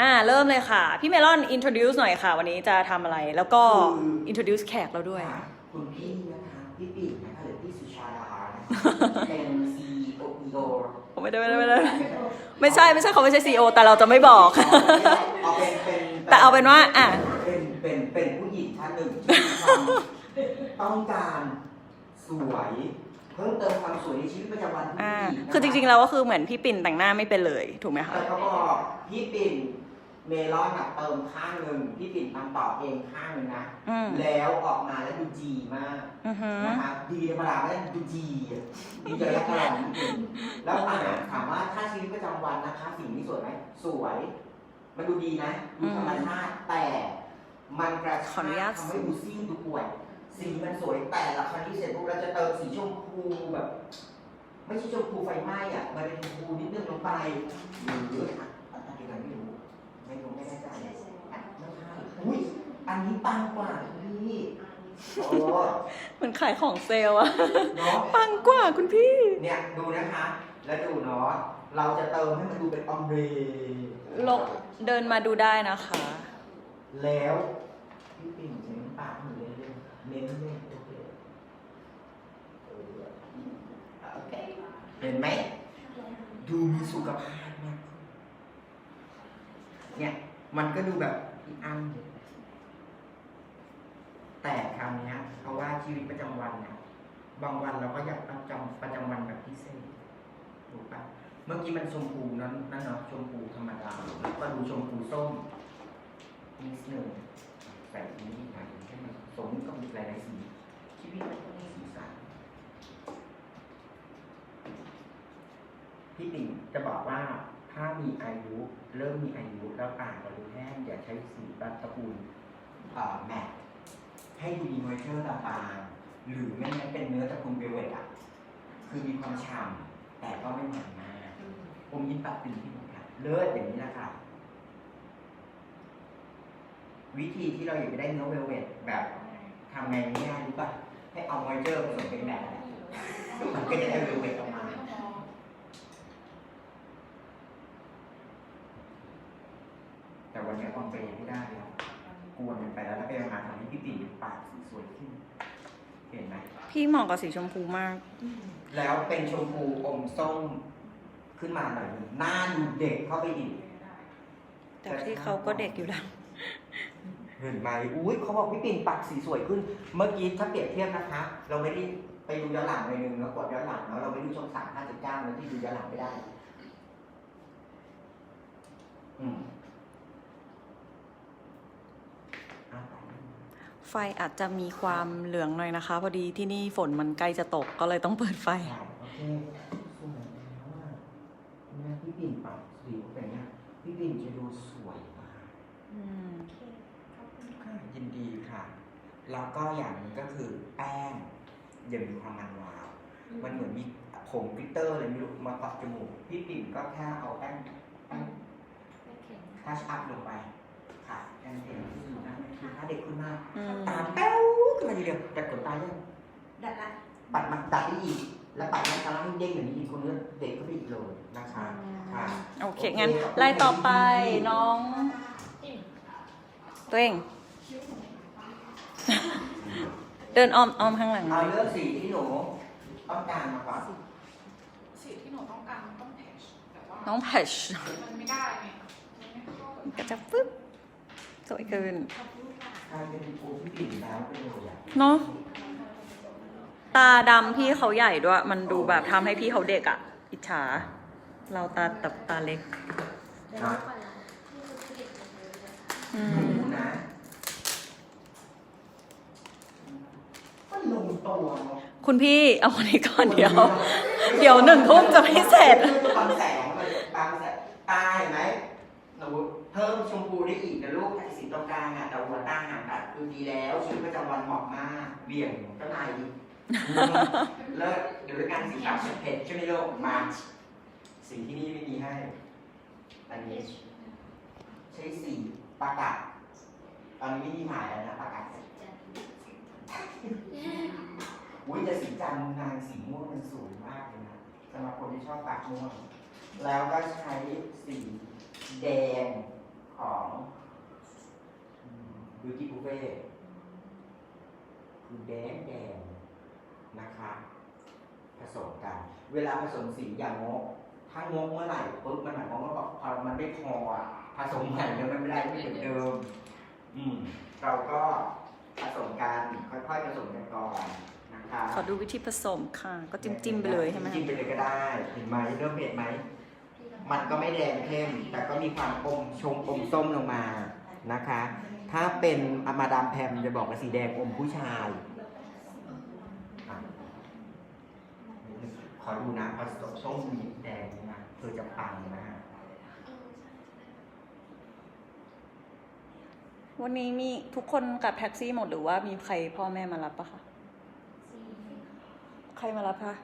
อ่าเริ่มเลยค่ะ พี่เมลอน introduce หน่อยค่ะ วันนี้จะทำอะไรแล้วก็ introduce แขกเราด้วย คุณพี่นะคะพี่ปิ่นนะคะหรือพี่สุชาดานะคะเป็น CEO ไม่ได้ไม่ได้ไม่ได้ไม่ใช่ไม่ใช่เขาไม่ใช่ CEO แต่เราจะไม่บอก เอาเป็นเป็นแต่เอาเป็นว่าอะ เป็นเป็นเป็นผู้หญิงท่านหนึ่งที่มีความต้องการสวย เพิ่มเติมความสวยในชีวิตประจำวันทุกอ่าทีนะะคือจริงๆแล้วก็คือเหมือนพี่ปิ่นแต่งหน้าไม่เป็นเลยถูกไหมคะแต่เขาบอกพี่ปิ่นเมลอนอะเติมข้างหนึ่งพี่ปิ่นทำต่อเองข้างหนึ่งนะ อืมแล้วออกมาแล้วดูจีมากอือหือนะคะดีธรรมดาไม่ได้ดูดีอะดีจะยักษ์กระหล่ำนิดนึงแล้วถามถามว่าถ้าชีวิตประจำวันนะคะ สิ่งนี้สวยไหมสวย มันดูดีนะดูธรรมชาติแต่ มันกระขออนุญาชาตกทำให้ดูซีดดูป่วย สีมันสวยแต่ละครั้งที่เสร็จปุ๊บเราจะเติมสีชมพูแบบ ไม่ใช่ชมพูไฟไหม้อะมันเป็นชมพูนิดนึงลงไปหรืออะอันนี้กันไม่รู้ไม่รู้ไม่แน่ใจอะไม่ใช่อุ้ยอันนี้ปังกว่าพี่โอ้เหมันขายของเซลล์อะเนาะปังกว่าคุณพี่ เนี่ยดูนะคะ แล้วดูเนาะเราจะเติมให้มันดูเป็นออมเบรลงเดินมาดูได้นะคะ แล้วพี่ปิ่นเน้นปากหนูเล่นๆ เน้นเล่นโอเคเออโอเคเห็นไหม ดูมีสุขภาพมากเนี่ย มันก็ดูแบบอีอันเลยแต่คราวนี้เพราะว่าชีวิตประจำวันเนี่ยบางวันเราก็อยากประจำประจำวันแบบพิเศษถูกปะเมื่อกี้มันชมพูนั้นนั่นเนาะชมพูธรรมดาแล้วก็ดูชมพูส้มนิดหนึ่งใส่นี้หน่อยให้มัน สมกับหลายๆสีชีวิตมันต้องมีสีสันพี่ติ๋งจะบอกว่าถ้ามีอายุเริ่มมีอายุแล้วปากเราดูแห้งอย่าใช้สีบบตระกูลแมทให้ดูมีมอยเจอร์ต่างหรือไม่งั้นเป็นเนื้อตระกูลเวลเวตอะคือมีความฉ่ำแต่ก็ไม่มันมากผมยิ้มปัดปีที่เหมือนกันเลิศอย่างนี้แหละค่ะวิธีที่เราอยากจะได้เนื้อเวลเวตแบบ ทำไงง่ายๆรู้ป่ะ ให้เอามอยเจอร์ผสมเป็นแบบมันก็จะได้เวลเวตออกมาแต่วันนี้ความเป็นไม่ได้แล้วกวนมันไปแล้วแล้วไปมาทำให้พี่ปิ่นปากสีสวยขึ้น เห็นไหม พี่เหมาะกับสีชมพูมาก แล้วเป็นชมพูอมส้มขึ้นมาหน่อยหนึ่งหน้าดูเด็กเข้าไปอีก แต่ที่เขาก็เด็กอยู่แล้ว เห็นไหมอุ้ยเขาบอกพี่ปิ่นปากสีสวยขึ้น เมื่อกี้ถ้าเปรียบเทียบนะคะ เราไม่ได้ไปดูย้อนหลังเลยนึงแล้วกดย้อนหลังแล้วเราไม่ดูช่องสามห้าสิบเก้าแล้วที่ดูย้อนหลังไม่ได้ อืมอะต่อไฟอาจจะมีความเหลืองหน่อยนะคะ พอดีที่นี่ฝนมันใกล้จะตกก็เลยต้องเปิดไฟ โอเคสวยแล้วอะเนี่ยพี่ปิ่นปรับสีแบบเนี้ยพี่ปิ่นจะดูสวยมาก อืม ค่ะยินดีค่ะ แล้ว ก็อย่างหนึงก็คือแป้งอย่ามีความมันวาวมันเหมือนมีผงกลิตเตอร์อะไรไม่รู้มาปัดจมูกพี่ปิ่นก็แค่เอาแป้งแป้งทัชอัพลงไปค่ะแป้งเองที่อยู่นะคือถ้าเด็กขึ้นมากอืมตาแป้วขึ้นมาทีเดียวแต่ขนตายังดัดละปัดมันดัดได้อีกแล้วปัดมันตาให้เด้งอย่างนี้อีกคนนี้เด็กก็ไปอีกเลยนะคะค่ะโอเคงั้นไล่ต่อไปน้อง ตัวเอง เดินอ้อมอ้อมข้างหลังหน่เอาอยเลือกสีที่หนูต้องการมาก่อนสีที่หนูต้องการมันต้องแพชแต่ว่าน้องแพชมันไม่ได้ไงมันไม่เข้ากับก็จะปึ๊บสวยขึ้นกลายเป็นปูพี่ปิ่นแล้วเป็นเลยอะเนาะตาดำพี่เขาใหญ่ด้วย มันดูแบบทำให้พี่เขาเด็กอะอิจฉา เราตาตับตาเล็กนะอืหนูม นะก็ลงตัวเนาะ คุณพี่เอาคนนี้ก่อนเดี๋ยว เดี๋ยวหนึ่งทุ่มจะไม่เสร็จบางแสงมันบางแสงตาเห็นไหมหนูเพิ่มชมพูได้อีกนะลูกไอ้สีตรงกลางอะแต่หัวตาห่างตัดคือดีแล้วชีวิตประจำวันเหมาะมากเบี่ยงเจ้านายดีเลิศเดี๋ยวด้วยกันสีขาวเผ็ดใช่ไหมลูกมาสิ่งที่นี่ไม่มีให้อันนี้ใช้สีปากกาตอนนี้ไม่มีหมายแล้วนะปากกา อุ้ยแต่สีจันทร์นางสีม่วงมันสวยมากเลยนะสำหรับคนที่ชอบปากม่วง แล้วก็ใช้สีแดงของบิวตี้บุฟเฟ่คือแดงแดงนะคะผสมกัน เวลาผสมสีอย่างงกถ้างกเมื่อไหร่ปุ๊บมันหมายความว่าพอมันไม่พออะผสมใหม่แล้วมันไม่ได้ไม่เหมือนเดิม อืม เราก็ สมกันค่อยๆผสมกันก่อนนะคะขอดูวิธีผสมค่ะ ก็จิ้มจิ้มๆไปเลยใช่ไหมจิ้มๆไปเลยก็ได้เห็นไหมเริ่มเผ็ดไหมมันก็ไม่แดงเข้ม แต่ก็มีความอมชงอมส้มลงมานะคะ ถ้าเป็นอมาดามแพมจะบอกว่าสีแดงอมผู้ชายอะขอดูนะพอส้มมีแดงนี่นะเธอจะปังนะฮะ วันนี้มีทุกคนกลับแท็กซี่หมดหรือว่ามีใครพ่อแม่มารับปะคะใครมารับคะ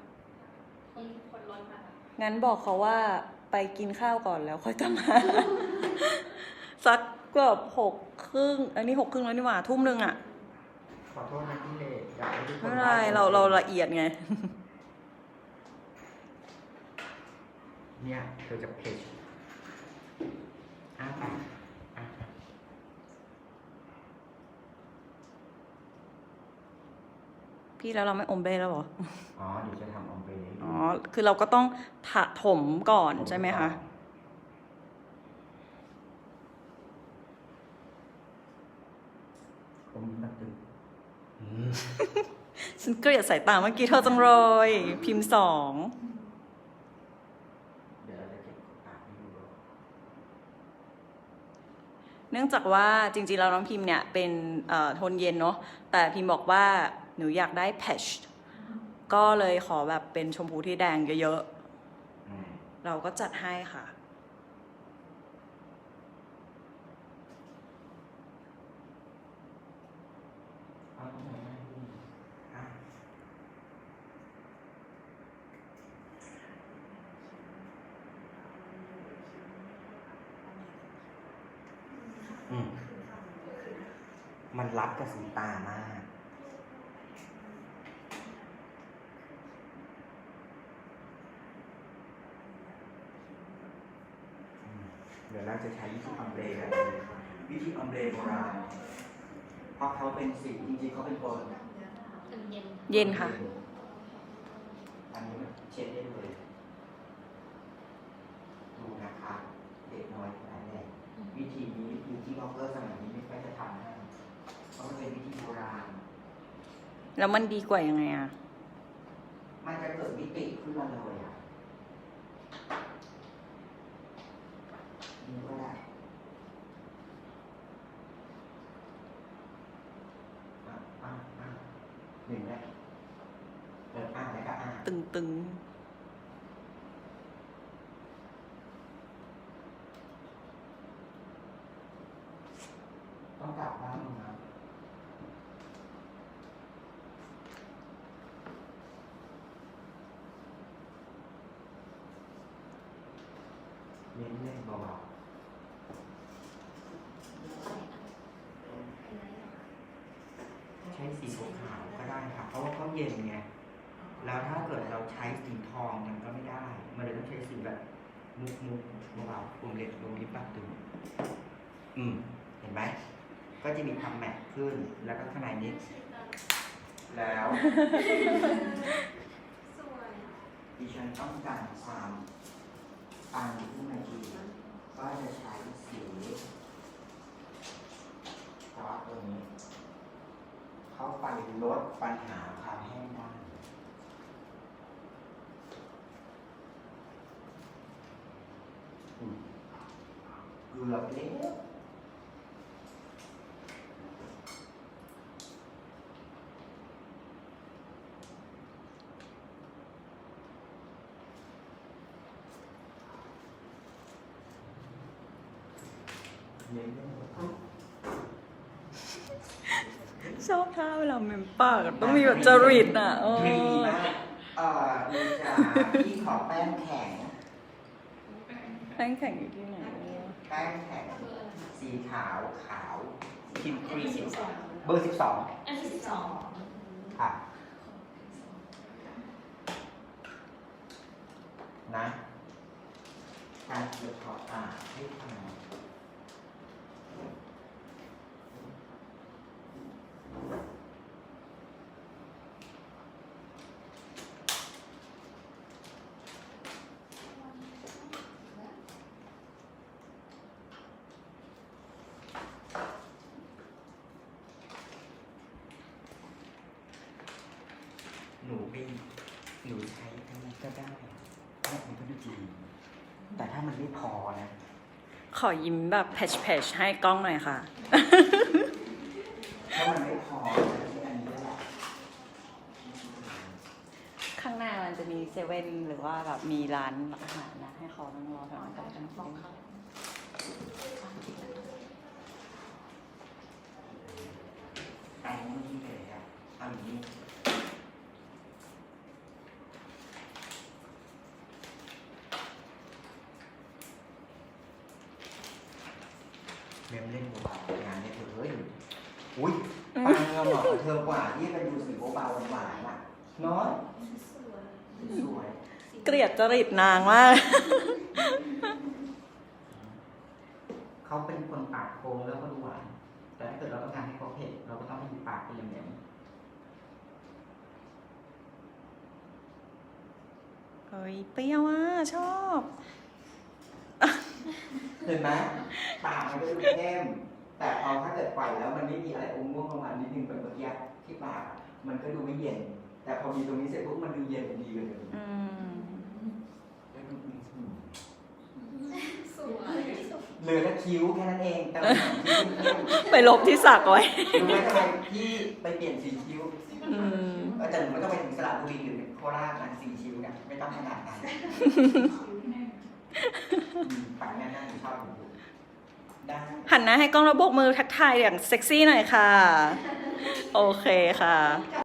คนคนรถมางั้นบอกเขาว่าไปกินข้าวก่อนแล้วค่อยจะมา สักเกือบหกครึ่ง อันนี้หกครึ่งแล้วนี่หว่าทุ่มหนึ่งอะขอโทษนะที่เลทอยากให้ทุกคนไม่เป็นไรเราเราละเอียดไง เนี่ยเธอจะเพจอ้าปากอะ พี่แล้วเราไม่อมเบ้แล้วเหรอ อ๋อเดี๋ยวจะทำออมเบรอ๋อ คือเราก็ต้องถะถมก่อนใช่ไหมคะผมยิ้มแบบตึงอืมฉันเกลียดสายตาเมื่อกี้เธอจังเลย พิมพ์สองเดี๋ยวเราจะเก็บปากให้ดูด้วยเนื่องจากว่าจริงๆ แล้วน้องพิมพ์เนี่ยเป็นเอ่อโทนเย็นเนาะแต่พิมพ์บอกว่า หนูอยากได้แพชก็เลยขอแบบเป็นชมพูที่แดงเยอะอืมๆเราก็จัดให้ค่ะเอาตรงไหนมาดูอะอืมมันรับกับสีตามาก อืมเดี๋ยวเราจะใช้วิธีออมเบรแบบนี้ วิธีออมเบรโบราณเพราะเขาเป็นสีจริงๆเขาเป็นโกลเย็นเย็นค่ะ อันนี้มันเช็ดได้เลยดูนะคะเด็กน้อยขนาดแรกวิธีนี้วิธีบล็อกเกอร์สมัยนี้ไม่ค่อยจะทำให้เพราะมันเป็นวิธีโบราณ แล้วมันดีกว่ายังไงอะมันจะเกิดมิติขึ้นมาเลยอะนี่ก็ได้อะอะอะหนึ่งแรกเอออะแล้วก็อะ ตึง ต้องกลับบ้านนะเล่นเล่นเบาๆใช้สีขาวก็ได้ค่ะ เพราะว่าเขาเย็นไง แล้วถ้าเกิดเรา ใช้สีทองมันก็ไม่ได้ มันเลยต้องใช้สีแบบมุกมุกเบาๆวงเล็บวงลิบปากตึงอืม เห็นไหม ก็จะมีความแมทขึ้น แล้วก็ข้างในนี้ แล้ว สวย ดิฉันต้องการความปังขึ้นมาทีก็จะใช้สีซอสตัวนี้ เข้าไปลดปัญหาความแห้งได้อืม เกือบแล้วเน้นเรื่องของๆชอบท่าเวลาเมมปากอะต้องมีแบบจริตอะเอดีอมากเอ่อมีจาพี่ขอแป้งแข็ง แป้งแข็งอยู่ที่ไหนแป้งแข็งสีขาวขาวครีมครีมเบอร์สิบสองอันที่สิบสองค่ะนะการเกี่ยวขอบตาให้ทำ หนูไปหนูใช้อันนี้ก็ได้ แบบมันก็ดูดีแต่ถ้ามันไม่พอนะ ขอยิ้มแบบแพชแพชให้กล้องหน่อยค่ะ ถ้ามันไม่พอนะที่อันนี้แหละข้างหน้ามันจะมีเซเว่นหรือว่าแบบมีร้านอาหารนะ ให้เขานั่งรอแถวนั้นก็ได้ลองค่ะอันนี้เลยอะอันนี้ เมมเล่นเบาๆงานเนี่ยเธอเฮ้ยอุ้ยปังเราเหมาะกับเธอกว่าที่ไปดูสีเบาๆหวานๆอะเนาะสวยเกลียดจริตนางมาก เขาเป็นคนปากโค้งแล้วก็ดูหวานแต่ถ้าเกิดเราต้องการให้เขาเผ็ดเราก็ต้องให้มีปากเป็นเหลี่ยมเฮ้ยเปรี้ยวอะ ชอบๆเห็นไหม ปากมันก็ดูเข้มแต่พอถ้าเกิดปล่อยแล้วมันไม่มีอะไรอมม่วงประมาณนิดนึงเป็นเมื่อกี้ที่ปากมันก็ดูไม่เย็น แต่พอมีตรงนี้เสร็จปุ๊บมันดูเย็นดีกันเลยอืมอืมสวยเหลือแต่คิ้วแค่นั้นเองแต่ไปลบที่สักไว้รู้ไหมทำไมพี่ไปเปลี่ยนสีคิ้วอืมเออแต่หนูไม่ต้องไปถึงสระบุรีหรือโคราชนะสีคิ้วเนี่ยไม่ต้องขนาดนั้นอืมปากแน่นๆหนูชอบหนู หันหน้าให้กล้องแล้วโบกมือทักทายอย่างเซ็กซี่หน่อยค่ะ โอเคค่ะ